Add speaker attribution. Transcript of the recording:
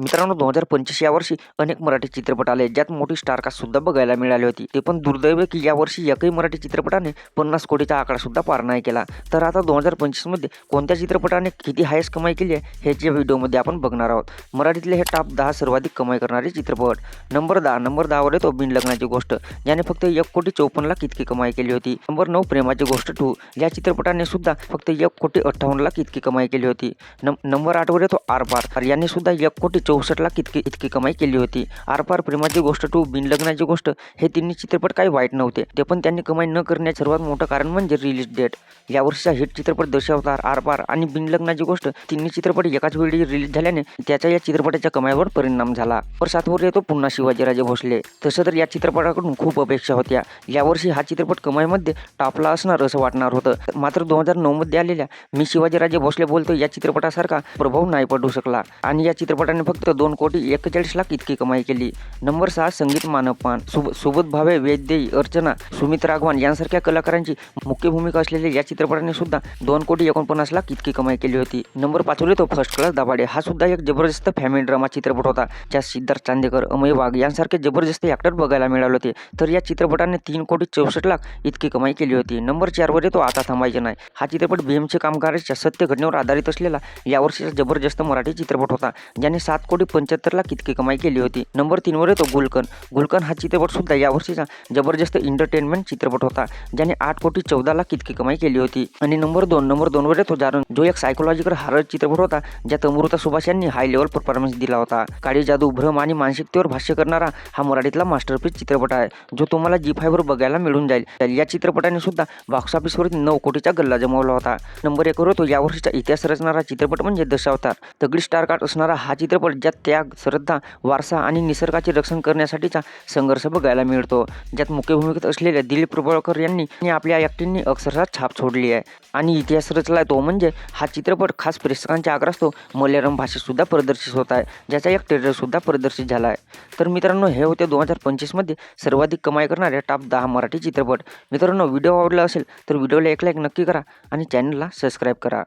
Speaker 1: मित्रांनो दोन हजार पंचवीस या वर्षी अनेक मराठी चित्रपट आले. ज्यात मोठी स्टारकास्ट सुद्धा बघायला मिळाली होती. ते पण दुर्दैव की यावर्षी एकही मराठी चित्रपटाने पन्नास कोटीचा आकडा सुद्धा पार नाही केला. तर आता दोन हजार पंचवीसमध्ये कोणत्या चित्रपटाने किती हायस्ट कमाई केली आहे ह्याच्या व्हिडिओमध्ये आपण बघणार आहोत. मराठीतले हे टॉप दहा सर्वाधिक कमाई करणारे चित्रपट. नंबर दहा नंबर दहावर येतो बिन लग्नाची गोष्ट. ज्याने फक्त एक कोटी चौपन्न लाख इतकी कमाई केली होती. नंबर नऊ प्रेमाची गोष्ट टू या चित्रपटाने सुद्धा फक्त एक कोटी अठ्ठावन्न लाख इतकी कमाई केली होती. नंबर आठवर येतो आर पार याने सुद्धा एक कोटी चौसष्ट लाख इतकी इतकी कमाई केली होती. आरपार प्रेमाची गोष्ट टू बिनलग्नाची गोष्ट. हे तिन्ही चित्रपट काही वाईट नव्हते. ते पण त्यांनी कमाई न करण्याचे सर्वात मोठं कारण म्हणजे रिलीज डेट यावर्षीचा हिट चित्रपट दशावतार आरपार आणि बिनलग्नाची गोष्ट तिन्ही चित्रपट एकाच वेळी रिलीज झाल्याने त्याच्या या चित्रपटाच्या कमाईवर परिणाम झाला. वर सातवर येतो पुन्हा शिवाजीराजे भोसले. तसं तर या चित्रपटाकडून खूप अपेक्षा होत्या. यावर्षी हा चित्रपट कमाईमध्ये टॉपला असणार असं वाटणार होतं. मात्र दोन हजार नऊ मध्ये आलेल्या मी शिवाजीराजे भोसले बोलतो या चित्रपटासारखा प्रभाव नाही पडू शकला. आणि या चित्रपटाने फक्त दोन कोटी एक्केचाळीस लाख इतकी कमाई केली. नंबर सहा संगीत मानवपान. सुब सुबोध भावे वैद्यई अर्चना सुमित राघवान यांसारख्या कलाकारांची मुख्य भूमिका असलेल्या या चित्रपटाने सुद्धा दोन कोटी एकोणपन्नास लाख इतकी कमाई केली होती. नंबर पाचवले तो फर्स्ट क्लास दाभाडे. हा सुद्धा एक जबरदस्त फॅमिली ड्रामा चित्रपट होता. ज्यात सिद्धार्थ चांदेकर अमय वाघ यांसारखे जबरदस्त ऍक्टर बघायला मिळाले होते. तर या चित्रपटाने तीन कोटी चौसष्ट लाख इतकी कमाई केली होती. नंबर चारवर येतो आता थांबायचे नाही. हा चित्रपट भीमचे कामगाराच्या सत्य घटनेवर आधारित असलेला यावर्षीचा जबरदस्त मराठी चित्रपट होता. ज्याने सात कोटी पंच्याहत्तर लाख इतकी कमाई केली होती. नंबर तीनवर येतो गुलकन गुलकन हा चित्रपट सुद्धा यावर्षीचा जबरदस्त एंटरटेनमेंट चित्रपट होता ज्याने आठ कोटी चौदा लाख इतकी कमाई केली होती. आणि नंबर दोन नंबर दोनवर येतो जारून जो एक सायकोलॉजिकल हारर चित्रपट होता ज्यात अमृता सुभाष यांनी हाय लेवल परफॉर्मन्स दिला होता. काळी जादू भ्रम आणि मानसिकतेवर भाष्य करणारा हा मराठीतला मास्टरपीस चित्रपट आहे जो तुम्हाला जी फायवर बघायला मिळून जाईल. या चित्रपटाने सुद्धा बॉक्स ऑफिसवरती नऊ कोटीचा गल्ला जमवला होता. नंबर एकवर होतो यावर्षीचा इतिहास रचणारा चित्रपट म्हणजे दशावतार. तगडी स्टार कार्ड असणारा हा चित्रपट ज्यात त्याग श्रद्धा वारसा आणि निसर्गाचे रक्षण करण्यासाठीचा संघर्ष बघायला मिळतो. ज्यात मुख्य भूमिकेत असलेल्या दिलीप प्रभाळकर यांनी आपल्या ॲक्टिंगनी अक्षरशः छाप सोडली आहे. आणि इतिहास रचला तो म्हणजे हा चित्रपट खास प्रेक्षकांच्या आग्रहास्तव मल्याळम भाषेत सुद्धा प्रदर्शित होत आहे ज्याचा एक ट्रेलर सुद्धा प्रदर्शित झाला आहे. तर मित्रांनो हे होते दोन हजार पंचवीसमध्ये सर्वाधिक कमाई करणारे टॉप दहा मराठी चित्रपट. मित्रांनो व्हिडिओ आवडला असेल तर व्हिडिओला एक लाईक नक्की करा आणि चॅनलला सबस्क्राईब करा.